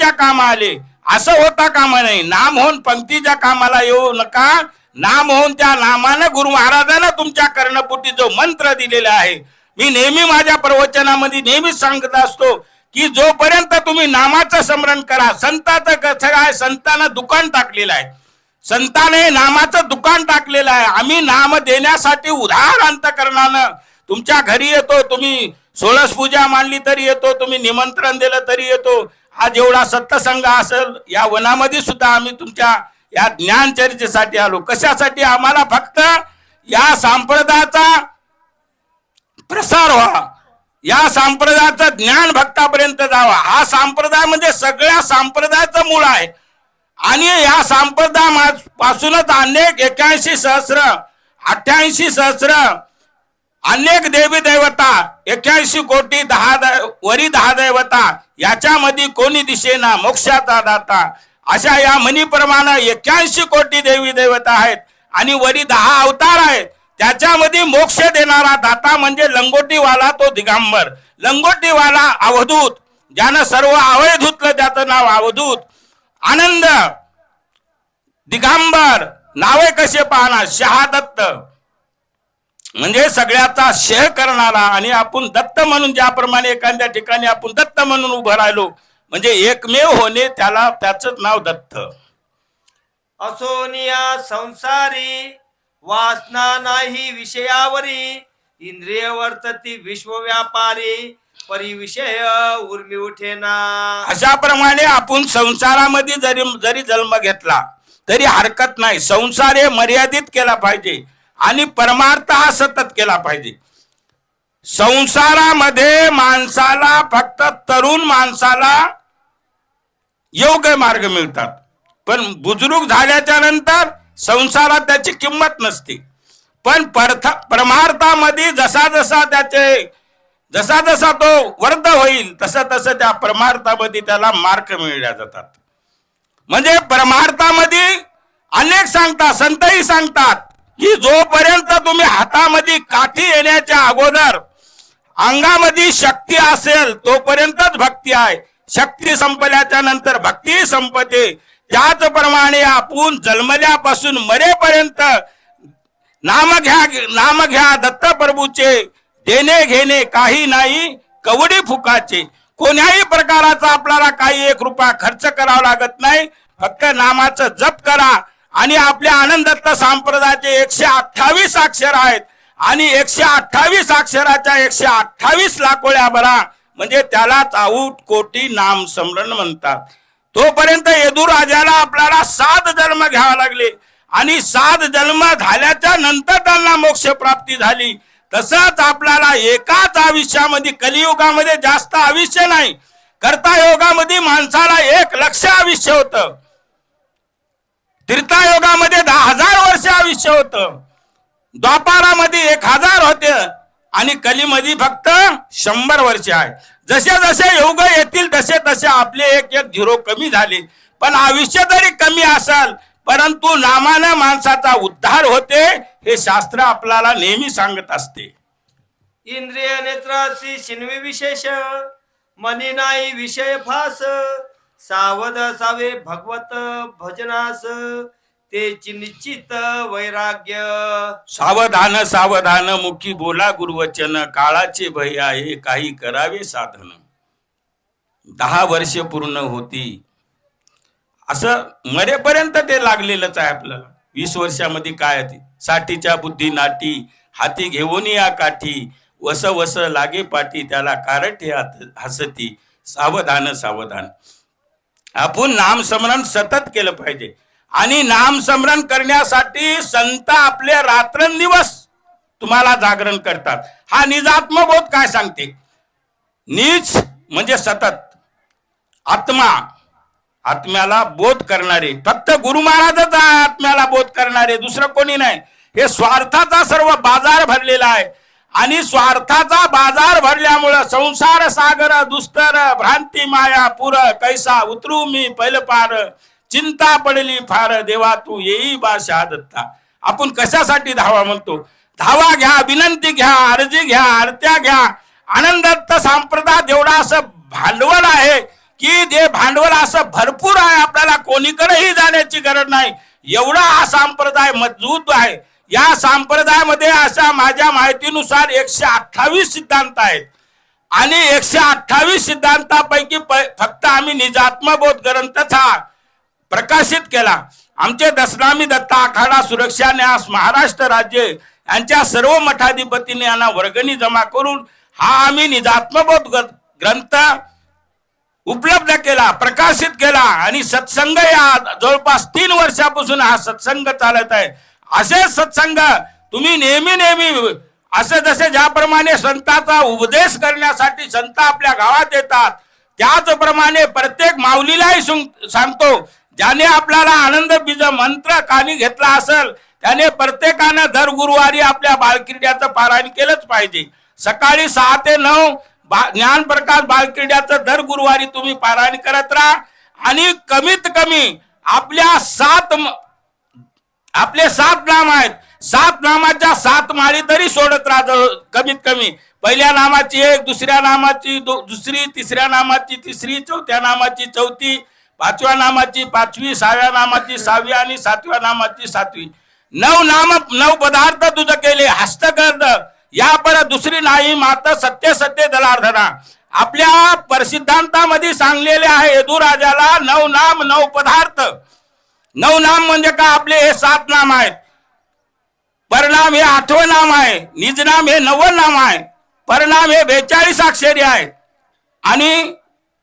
पंक्तीच्या कामा आले असं होता कामा नाही. नाम होऊन पंक्तीच्या कामाला येऊ नका. नाम होऊन त्या नामानं गुरु महाराजांना तुमच्या कर्णपुटी जो मंत्र दिलेला आहे. मी नेहमी माझ्या प्रवचनामध्ये नेहमीच सांगत असतो की जोपर्यंत तुम्ही नामाचं स्मरण करा संताचं कसं आहे संतानं दुकान टाकलेलं आहे. संताने नामाचं दुकान टाकलेलं आहे. आम्ही नाम देण्यासाठी उधार अंतकरणानं तुमच्या घरी येतो तुम्ही सोळस पूजा मानली तरी येतो तुम्ही निमंत्रण दिलं तरी येतो. हा जेवढा सत्संग असेल या वनामध्ये सुद्धा आम्ही तुमच्या या ज्ञान चर्चेसाठी आलो. कशासाठी आम्हाला फक्त या संप्रदायाचा प्रसार व्हा या संप्रदायाचं ज्ञान भक्तापर्यंत जावा. हा संप्रदाय म्हणजे सगळ्या संप्रदायाचं मूळ आहे. आणि या संप्रदाय पासूनच अनेक एक्याऐंशी सहस्र अठ्ठ्याऐंशी सहस्र अनेक देवी देवता एक्याऐंशी कोटी दहा वरी दहा देवता याच्यामध्ये कोणी दिशेना मोक्षाचा दाता. अशा या मनीप्रमाणे एक्याऐंशी कोटी देवी देवता आहेत आणि वरी दहा अवतार आहेत. त्याच्यामध्ये मोक्ष देणारा दाता म्हणजे लंगोटीवाला तो दिगंबर. लंगोटीवाला अवधूत ज्यानं सर्व आवय धुतलं त्याचं नाव अवधूत. आनंद दिगंबर नावे कसे पाहणार? शहादत्त. म्हणजे सगळ्याचा शेह करणारा आणि आपण दत्त म्हणून ज्याप्रमाणे एखाद्या ठिकाणी आपण दत्त म्हणून उभं राहिलो म्हणजे एकमेव होणे त्याला त्याच नाव दत्त. असोनिया संसारी वासना नाही विषयावरी इंद्रिय वर्तती विश्वव्यापारी परिविषय उर्मी उठेना. अशा प्रमाणे आपण संसारामध्ये जरी जरी जन्म घेतला तरी हरकत नाही. संसार हे मर्यादित केला पाहिजे. आणि परमार्थ हा सतत केला पाहिजे. संसारामध्ये माणसाला फक्त तरुण माणसाला योग्य मार्ग मिळतात. पण बुजुर्ग झाल्याच्यानंतर संसारात त्याची किंमत नसते. पण परथ परमार्थामध्ये जसा जसा त्याचे जसा जसा तो वर्ध होईल तसं तसं त्या परमार्थामध्ये त्याला मार्क मिळल्या जातात. म्हणजे परमार्थामध्ये अनेक सांगतात संतही सांगतात की जोपर्यंत तुम्ही हातामध्ये काठी येण्याच्या अगोदर अंगामध्ये शक्ती असेल तोपर्यंतच भक्ती आहे. शक्ती संपल्याच्या नंतर भक्ती संपते. त्याचप्रमाणे आपण जन्मल्यापासून मरेपर्यंत नाम घ्या नाम घ्या दत्त प्रभूचे देणे घेणे काही नाही कवडी फुकाचे. कोण्याही प्रकाराचा आपल्याला काही एक रुपया खर्च करावा लागत नाही. फक्त नामाचं जप करा. आणि आपल्या आनंद संप्रदायाचे एकशे अठ्ठावीस अक्षर आहेत. आणि एकशे अठ्ठावीस अक्षराच्या एकशे अठ्ठावीस लाकोळ्या भरा. म्हणजे त्यालाच आऊट कोटी नाम समरण म्हणतात. तोपर्यंत येदू राजाला आपल्याला सात जन्म घ्यावा लागले. आणि सात जन्म झाल्याच्यानंतर त्यांना मोक्ष प्राप्ती झाली. तसंच आपल्याला एकाच आयुष्यामध्ये कलियुगामध्ये जास्त आयुष्य नाही. करता योगामध्ये माणसाला एक लक्ष आयुष्य होतं. तीर्थायोगामध्ये दहा हजार वर्ष आयुष्य होतं. द्वापारामध्ये एक हजार होते आणि कलीमध्ये फक्त शंभर वर्ष आहे. जसे जसे योग येतील तसे तसे आपले एक एक झिरो कमी झाले. पण आयुष्य जरी कमी असाल परंतु नामानं माणसाचा उद्धार होते हे शास्त्र आपल्याला नेहमी सांगत असते. इंद्रिय नेत्रासी शिन्वी विशेष मनी नाही विषय फास. सावध असावे भगवत भजनास ते निश्चित वैराग्य. सावधान सावधान मुखी बोला गुरुवचन काळाचे भय आहे काही करावे साधन. दहा वर्ष पूर्ण होती. असं मरेपर्यंत ते लागलेलंच आहे आपल्याला. वीस वर्षामध्ये काय ते? साठीच्या बुद्धी नाटी हाती घेऊन या काठी वस वस लागे पाठी त्याला कारटे हात- हसती. सावधान सावधान. आपण नामस्मरण सतत केलं पाहिजे. आणि नामस्मरण करण्यासाठी संत आपले रात्रंदिवस तुम्हाला जागरण करतात. हा निजात्मबोध काय सांगते? नीच म्हणजे सतत. आत्मा आत्म्याला बोध करणारे. फक्त गुरु महाराजच आत्म्याला बोध करणारे दुसरं कोणी नाही. हे स्वार्थाचा सर्व बाजार भरलेला आहे. आणि स्वार्थाचा बाजार भरल्यामुळं संसार सागर दुस्तर भ्रांती माया पुर कैसा उतरू मी पहिलं पार चिंता पडली फार देवा तू येई बाशा दत्ता आपण कशासाठी धावा म्हणतो? धावा घ्या विनंती घ्या अर्जी घ्या आरत्या घ्या. आनंदत्त संप्रदाय देवडा असं भांडवल आहे की जे भांडवल असं भरपूर आहे आपल्याला कोणीकडेही जाण्याची गरज नाही. एवढा हा संप्रदाय मजबूत आहे. या संप्रदायामध्ये अशा माझ्या माहितीनुसार एकशे अठ्ठावीस सिद्धांत आहेत. आणि एकशे अठ्ठावीस सिद्धांतापैकी प- फक्त आम्ही निजात्मबोध ग्रंथच हा प्रकाशित केला. आमचे दसनामी दत्ता आखाडा सुरक्षा न्यास महाराष्ट्र राज्य यांच्या सर्व मठाधिपतीने यांना वर्गणी जमा करून हा आम्ही निजात्मबोध ग्रंथ उपलब्ध केला प्रकाशित केला. आणि सत्संग या जवळपास तीन वर्षापासून हा सत्संग चालत आहे. असे सत्संग तुम्ही नेहमी नेहमी असं जसे ज्याप्रमाणे संताचा उपदेश करण्यासाठी संत आपल्या गावात येतात त्याचप्रमाणे प्रत्येक माऊलीलाही सांगतो ज्याने आपल्याला आनंद बीज मंत्र कानी घेतला असेल त्याने प्रत्येकानं दर गुरुवारी आपल्या बालक्रीड्याचं पारायण केलंच पाहिजे. सकाळी सहा ते नऊ बा- ज्ञानप्रकाश बालक्रीड्याचं दर गुरुवारी तुम्ही पारायण करत राहा आणि कमीत कमी आपल्या सात म- आपले सात नाम आहेत. सात नामाच्या सात माळी तरी सोडत राहत कमीत कमी. पहिल्या नामाची एक दुसऱ्या नामाची दुसरी तिसऱ्या नामाची तिसरी चौथ्या नामाची चौथी पाचव्या नामाची पाचवी सहाव्या नामाची सहावी आणि सातव्या नामाची सातवी. नऊ नाम नऊ पदार्थ तुझं केले हस्तकर्द. या परत दुसरी नाही मात सत्य सत्य दलार्धना आपल्या प्रसिद्धांतामध्ये सांगलेले आहे यदुराजाला नऊ नाम नऊ पदार्थ. नऊ नाम म्हणजे का आपले हे सात नाम आहेत. परिणाम हे आठवं नाम आहे. निजनाम हे नवं नाम आहे. परिणाम हे बेचाळीस अक्षरी आहे आणि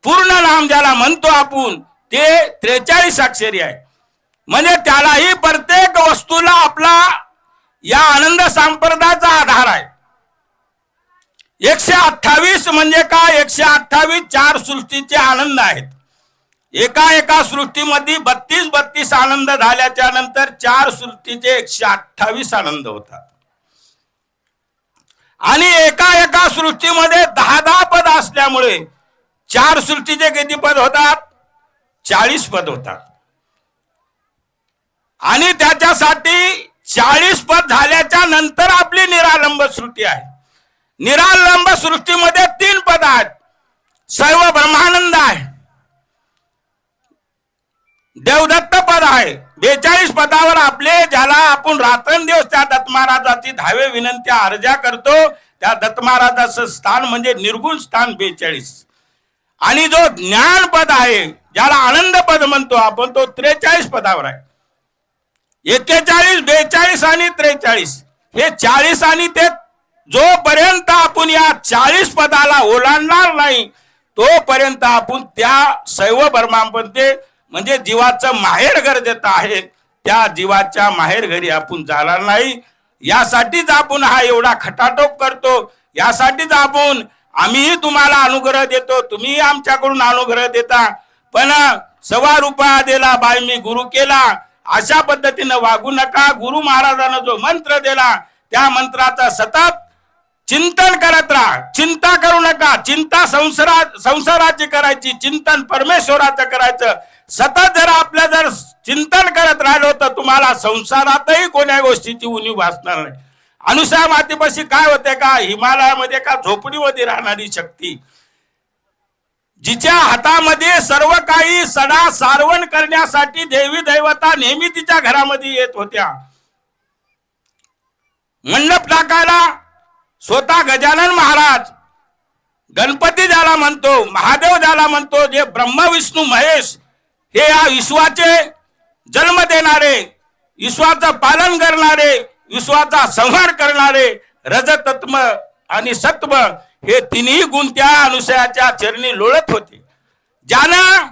पूर्ण नाम ज्याला म्हणतो आपण ते त्रेचाळीस अक्षरी आहे म्हणजे त्यालाही प्रत्येक वस्तूला आपला या आनंद संप्रदायाचा आधार आहे. एकशे अठ्ठावीस म्हणजे का एकशे अठ्ठावीस चार सृष्टीचे आनंद आहेत. एका एका सृष्टीमध्ये बत्तीस बत्तीस आनंद झाल्याच्यानंतर चार सृष्टीचे एकशे अठ्ठावीस आनंद होतात. आणि एका एका सृष्टीमध्ये दहा दहा पद असल्यामुळे चार सृष्टीचे किती पद होतात? चाळीस पद होतात. आणि त्याच्यासाठी चाळीस पद झाल्याच्यानंतर आपली निरालंब सृष्टी आहे. निरालंब सृष्टीमध्ये तीन पद आहेत. सर्व ब्रह्मानंद आहे. देवदत्त पद आहे. बेचाळीस पदावर आपले ज्याला आपण रात्रंदिवस त्या दत्त महाराजाची धावे विनंत्या अर्जा करतो त्या दत्त महाराजाचं स्थान म्हणजे निर्गुण स्थान बेचाळीस. आणि जो ज्ञान पद आहे ज्याला आनंद पद म्हणतो आपण तो त्रेचाळीस पदावर आहे. एक्केचाळीस बेचाळीस आणि त्रेचाळीस. हे चाळीस आणि ते जोपर्यंत आपण या चाळीस पदाला ओलांडणार नाही तोपर्यंत आपण त्या सैव ब्रह्मांपंते म्हणजे जीवाचं माहेर घर देत आहे. त्या जीवाच्या माहेर घरी आपण जाणार नाही. यासाठीच आपण हा एवढा खटाटोप करतो. यासाठीच आपण आम्हीही तुम्हाला अनुग्रह देतो. तुम्ही आमच्याकडून अनुग्रह देता. पण सव्वा रुपया दिला बाय मी गुरु केला. अशा पद्धतीनं वागू नका. गुरु महाराजानं जो मंत्र दिला त्या मंत्राचा सतत चिंतन करत राहा. चिंता करू नका. चिंता संसारा संसाराची करायची. चिंतन परमेश्वराचं करायचं. सतत जर आपलं जर चिंतन करत राहिलो तर तुम्हाला संसारातही कोण्या गोष्टीची उणीव भासणार नाही. अनुसार मातीपाशी काय होते का? हिमालयामध्ये का? झोपडीमध्ये राहणारी शक्ती. जिच्या हातामध्ये सर्व काही सडा सारवण करण्यासाठी देवी दैवता नेहमी तिच्या घरामध्ये येत होत्या. मंडप टाकायला स्वतः गजानन महाराज गणपती ज्याला म्हणतो महादेव ज्याला म्हणतो जे ब्रह्मविष्णू महेश हे या विश्वाचे जन्म देणारे विश्वाचं पालन करणारे विश्वाचा संहार करणारे रजतत्व आणि सत्व हे तिन्ही गुण त्या अनुसयाच्या चरणी लोळत होते. ज्यानं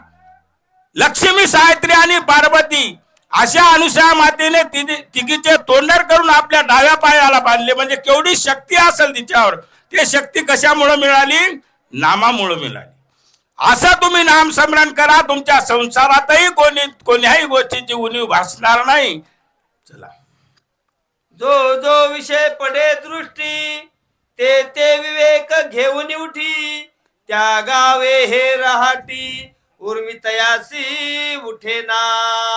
लक्ष्मी सावित्री आणि पार्वती अशा अनुसया मातेने तिघीचे तोंडर करून आपल्या डाव्या पायाला बांधले. म्हणजे केवढी शक्ती असेल तिच्यावर. ते शक्ती कशामुळे मिळाली? नामामुळे मिळाली. असं तुम्ही नामस्मरण करा तुमच्या संसारातही कोणी कोण्याही गोष्टीची उणीव भासणार नाही. चला. जो जो विषय पडे दृष्टी ते ते विवेक घेऊन उठी. त्या गावे हे रहाटी उर्मी तयासी उठे ना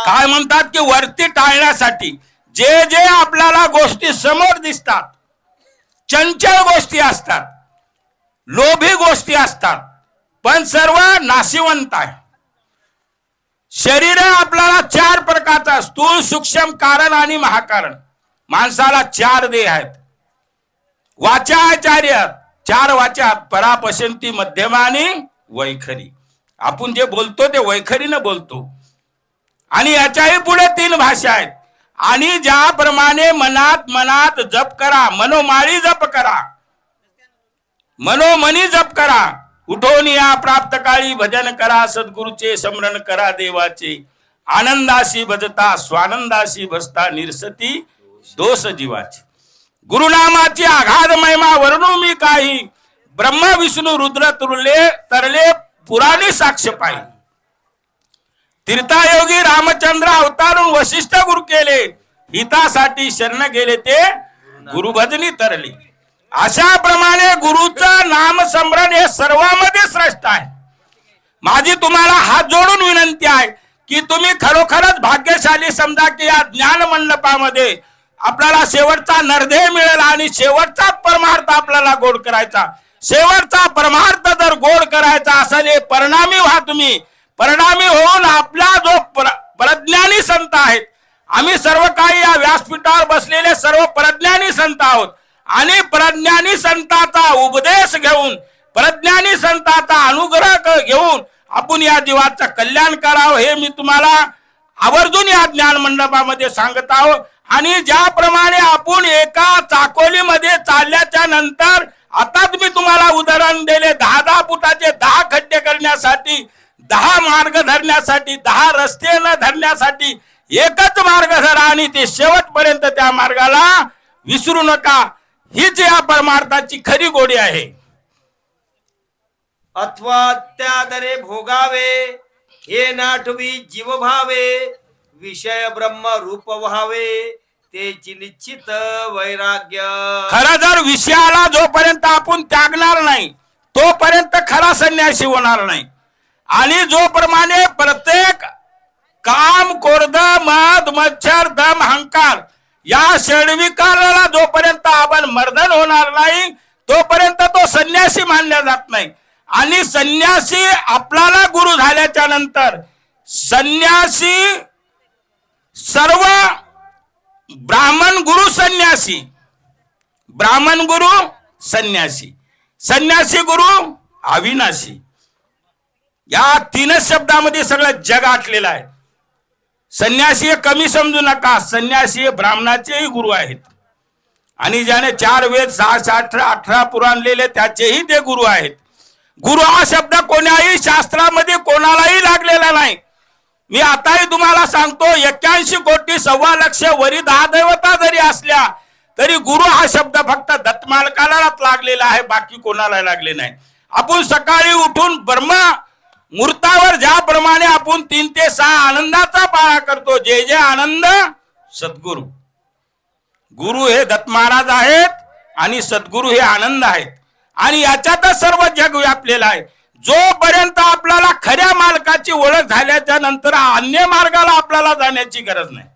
काय म्हणतात की वरती टाळण्यासाठी जे जे आपल्याला गोष्टी समोर दिसतात चंचल गोष्टी असतात लोभी गोष्टी असतात पण सर्व नाशिवंत आहे. शरीर आपल्याला चार प्रकारचा स्थूल सूक्ष्म कारण आणि महाकारण. माणसाला चार देह आहेत. वाचा आचार्य. चार वाचात परापशंती वाचा मध्यमा आणि वैखरी. आपण जे बोलतो ते वैखरीनं बोलतो. आणि याच्याही पुढे तीन भाषा आहेत. आणि ज्याप्रमाणे मनात मनात जप करा. मनोमाळी जप करा. मनोमनी जप करा. उठून या प्राप्त काळी भजन करा सद्गुरूचे स्मरण करा देवाचे. आनंदाशी भजता स्वानंदाशी भजता निरसती दोष जीवाची. गुरुनामाची आघात महिमा वर्णू मी काही. ब्रह्म विष्णू रुद्र तुरले तरले पुराणी साक्ष पाहिजे तीर्थायोगी रामचंद्र अवतारून वशिष्ठ गुरु केले. हितासाठी शरण गेले ते गुरुभजनी तरली. अशा प्रमाणे गुरुचं नाम स्मरण हे सर्वांमध्ये श्रेष्ठ आहे. माझी तुम्हाला हात जोडून विनंती आहे की तुम्ही खरोखरच भाग्यशाली समजा की या ज्ञान मंडपामध्ये आपल्याला शेवटचा नरदेह मिळेल आणि शेवटचा परमार्थ आपल्याला गोड करायचा. शेवटचा परमार्थ जर गोड करायचा असेल हे परिणामी व्हा तुम्ही. परिणामी होऊन आपला जो प्रज्ञानी संत आहेत आम्ही सर्व काही या व्यासपीठावर बसलेले सर्व प्रज्ञानी संत आहोत. आणि प्रज्ञानी संताचा उपदेश घेऊन प्रज्ञानी संताचा अनुग्रह घेऊन आपण या जीवाचं कल्याण करावं हे मी तुम्हाला आवर्जून या ज्ञान मंडपामध्ये सांगत आहोत. आणि ज्याप्रमाणे आपण एका चाकोलीमध्ये चालल्याच्या नंतर आताच मी तुम्हाला उदाहरण दिले दहा दहा फुटाचे दहा खड्डे करण्यासाठी दहा मार्ग धरण्यासाठी दहा रस्ते न धरण्यासाठी एकच मार्ग धरा आणि ते शेवटपर्यंत त्या मार्गाला विसरू नका. हीच या परमार्थाची खरी गोडी आहे अथवा त्यादरे भोगावे हे नाठवी जीव भावे विषय ब्रह्म रूप व्हावे तेची निश्चित वैराग्य. खरा जर विषयाला जोपर्यंत आपण त्यागणार नाही तोपर्यंत खरा संन्यासी होणार नाही. आणि जोप्रमाणे प्रत्येक काम कोरद मद मच्छर दम हंकार या षडविकाराला जोपर्यंत आपण मर्दन होणार नाही तोपर्यंत तो संन्यासी मानला जात नाही. आणि संन्यासी आपल्याला गुरु झाल्याच्यानंतर संन्यासी सर्व ब्राह्मण गुरु संन्यासी. ब्राह्मण गुरु संन्यासी. संन्यासी गुरु अविनाशी. या तीनच शब्दामध्ये सगळं जग आटलेलं आहे. संन्यासी कमी समजू नका. संन्यासी हे ब्राह्मणाचेही गुरु आहेत. आणि ज्याने चार वेद सहा अठरा अठरा पुराण लिहिले त्याचेही ते गुरु आहेत. गुरु हा शब्द कोण्याही शास्त्रामध्ये कोणालाही लागलेला नाही. मी आताही तुम्हाला सांगतो एक्क्याऐंशी कोटी सव्वा लक्ष वरी दहा देवता जरी असल्या तरी गुरु हा शब्द फक्त दत्तमालकालाच लागलेला आहे बाकी कोणाला लागले नाही. आपण सकाळी उठून ब्रह्मा मूर्तावर ज्याप्रमाणे आपण तीन ते सहा आनंदाचा पाळा करतो जे जे आनंद सद्गुरु. गुरु हे दत्त महाराज आहेत आणि सद्गुरु हे आनंद आहेत. आणि याच्यातच सर्व जग व्यापलेलं आहे. जोपर्यंत आपल्याला खऱ्या मालकाची ओळख झाल्याच्यानंतर अन्य मार्गाला आपल्याला जाण्याची गरज नाही.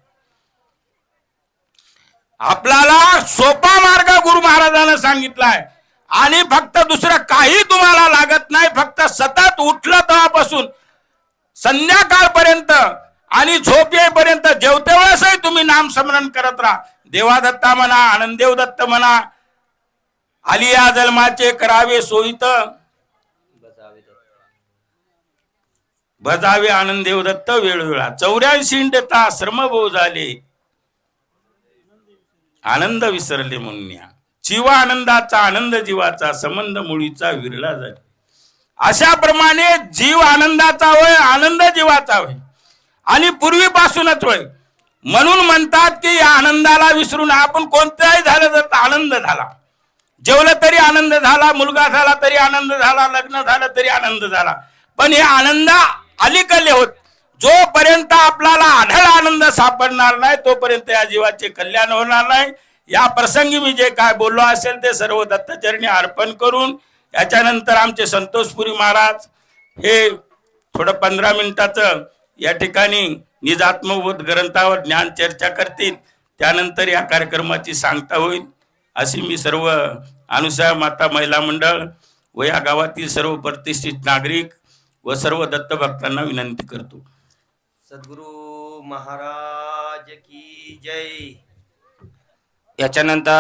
आपल्याला सोपा मार्ग गुरु महाराजांना सांगितलाय. आणि फक्त दुसरं काही तुम्हाला लागत नाही फक्त सतत उठलं संध्याकाळपर्यंत आणि झोप येईपर्यंत जेवते वेळेसही तुम्ही नाम स्मरण करत राहा. देवादत्ता म्हणा आनंदेव दत्त म्हणा आलिया जन्माचे करावे सोयीत. भजावे आनंदेव दत्त वेळोवेळा. चौऱ्याऐंशी देता श्रमभोव झाले. आनंद विसरले म्हणून जीवा आनंदाचा आनंद जीवाचा संबंध मुळीचा विरला झाला. अशा प्रमाणे जीव आनंदाचा होय आनंद जीवाचा होय. आणि पूर्वीपासूनच होय. म्हणून म्हणतात की या आनंदाला विसरून आपण कोणत्याही झालं तर आनंद झाला. जेवलं तरी आनंद झाला मुलगा झाला तरी आनंद झाला लग्न झालं तरी आनंद झाला. पण हे आनंद अलीकडले होत. जोपर्यंत आपल्याला आढळ आनंद सापडणार नाही तोपर्यंत या जीवाचे कल्याण होणार नाही. या प्रसंगी मी जे काय बोललो असेल ते सर्व दत्तचरणी अर्पण करून याच्यानंतर आमचे संतोषपुरी महाराज हे थोडं पंधरा मिनिटाचं या ठिकाणी निजात्मबोध ग्रंथावर ज्ञान चर्चा करतील. त्यानंतर या कार्यक्रमाची सांगता होईल. अशी मी सर्व अनुसया माता महिला मंडळ व या गावातील सर्व प्रतिष्ठित नागरिक व सर्व दत्तभक्तांना विनंती करतो. सद्गुरु महाराज की जय. याच्यानंतर